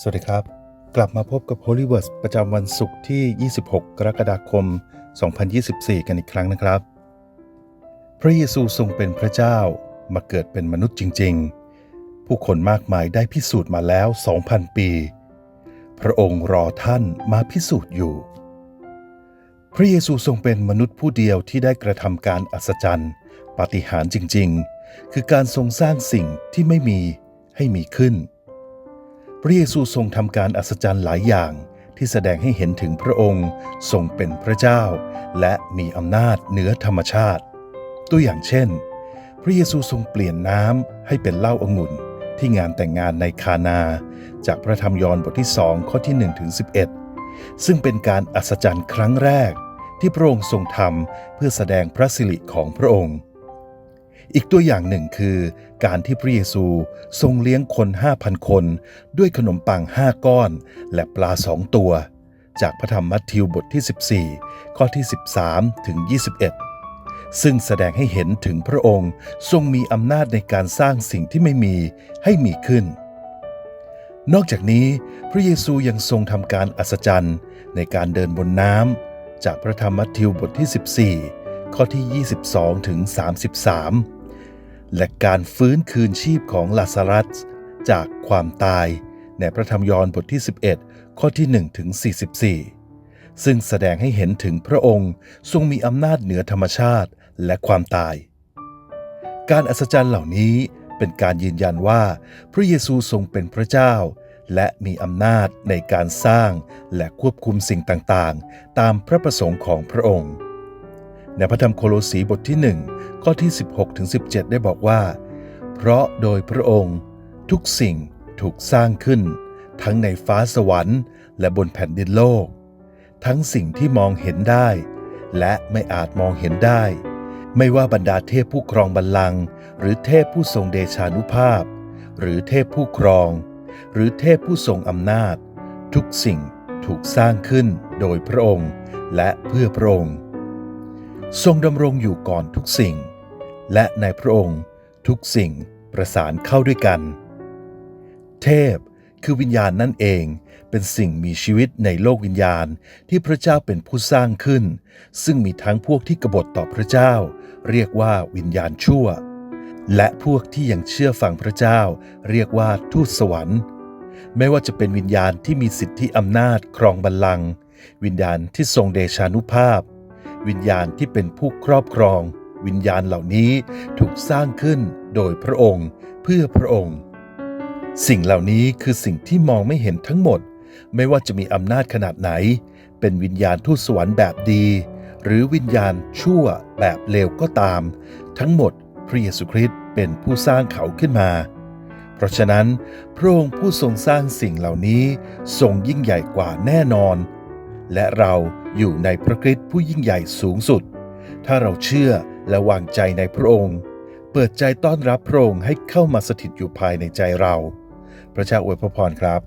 สวัสดีครับ กลับมาพบกับ Holy Words ประจำวันศุกร์ที่ 26 กรกฎาคม 2024 กันอีกครั้งนะครับ พระเยซูทรงเป็นพระเจ้ามาเกิดเป็นมนุษย์จริง ๆ ผู้คนมากมายได้พิสูจน์มาแล้ว 2,000 ปี พระองค์รอท่านมาพิสูจน์อยู่ พระเยซูทรงเป็นมนุษย์ผู้เดียวที่ได้กระทำการอัศจรรย์ปาฏิหาริย์จริง ๆ คือการทรงสร้างสิ่งที่ไม่มีให้มีขึ้น พระเยซูทรงทำการอัศจรรย์หลายอย่างที่แสดงให้เห็นถึงพระองค์ทรงเป็นพระเจ้า และมีอำนาจเหนือธรรมชาติ ตัวอย่างเช่น พระเยซูทรงเปลี่ยนน้ำให้เป็นเหล้าองุ่น ที่งานแต่งงานในคานา จากพระธรรมยอห์นบทที่2ข้อที่1ถึง11 ซึ่งเป็นการอัศจรรย์ครั้งแรก ที่พระองค์ทรงทำเพื่อแสดงพระสิริของพระองค์ อีกตัวอย่างหนึ่งคือ การที่พระเยซูทรงเลี้ยงคน 5,000 คน ด้วยขนมปัง 5 ก้อน และปลาสองตัว จากพระธรรมมัทธิวบทที่ 14 ข้อที่ 13 ถึง 21 ซึ่งแสดงให้เห็นถึงพระองค์ทรงมีอำนาจในการสร้างสิ่งที่ไม่มีให้มีขึ้น นอกจากนี้ พระเยซูยังทรงทำการอัศจรรย์ในการเดินบนน้ำจากพระธรรมมัทธิวบทที่ 14ข้อที่ 22 ถึง 33 และการฟื้นคืนชีพของลาซารัสจากความตายในพระธรรมยอห์นบทที่ 11 ข้อที่1ถึง44 ซึ่งแสดงให้เห็นถึงพระองค์ทรงมีอำนาจเหนือธรรมชาติและความตาย การอัศจรรย์เหล่านี้เป็นการยืนยันว่าพระเยซูทรงเป็นพระเจ้า และมีอำนาจในการสร้างและควบคุมสิ่งต่างๆ ตามพระประสงค์ของพระองค์ ในพระธรรมโคโลสีบทที่ 1 ข้อที่ 16ถึง17 ได้บอกว่า เพราะโดยพระองค์ทุกสิ่งถูกสร้างขึ้น ทั้งในฟ้าสวรรค์ และบนแผ่นดินโลก ทั้งสิ่งที่มองเห็นได้ และไม่อาจมองเห็นได้ ไม่ว่าบรรดาเทพผู้ครองบัลลังก์หรือเทพผู้ทรงเดชานุภาพ หรือเทพผู้ครอง หรือเทพผู้ทรงอำนาจ ทุกสิ่งถูกสร้างขึ้นโดยพระองค์ และเพื่อพระองค์ ทรงดำรงอยู่ก่อนทุกสิ่ง และในพระองค์ทุกสิ่งประสานเข้าด้วยกัน เทพคือวิญญาณนั่นเองเป็นสิ่งมีชีวิตในโลกวิญญาณที่พระเจ้าเป็นผู้สร้างขึ้น ซึ่งมีทั้งพวกที่กบฏต่อพระเจ้า เรียกว่าวิญญาณชั่ว และพวกที่ยังเชื่อฟังพระเจ้า เรียกว่าทูตสวรรค์ ไม่ว่าจะเป็นวิญญาณที่มีสิทธิอำนาจครองบัลลังก์วิญญาณที่ทรงเดชานุภาพ วิญญาณที่เป็นผู้ครอบครอง วิญญาณเหล่านี้ถูกสร้างขึ้นโดยพระองค์เพื่อพระองค์ สิ่งเหล่านี้คือสิ่งที่มองไม่เห็นทั้งหมด ไม่ว่าจะมีอำนาจขนาดไหน เป็นวิญญาณทูตสวรรค์แบบดี หรือวิญญาณชั่วแบบเลวก็ตาม ทั้งหมดพระเยซูคริสต์เป็นผู้สร้างเขาขึ้นมา เพราะฉะนั้น พระองค์ผู้ทรงสร้างสิ่งเหล่านี้ทรงยิ่งใหญ่กว่าแน่นอน และเราอยู่ในพระคริสต์ผู้ยิ่งใหญ่สูงสุด ถ้าเราเชื่อและวางใจในพระองค์ เปิดใจต้อนรับพระองค์ให้เข้ามาสถิตอยู่ภายในใจเรา พระเจ้าอวยพระพรครับ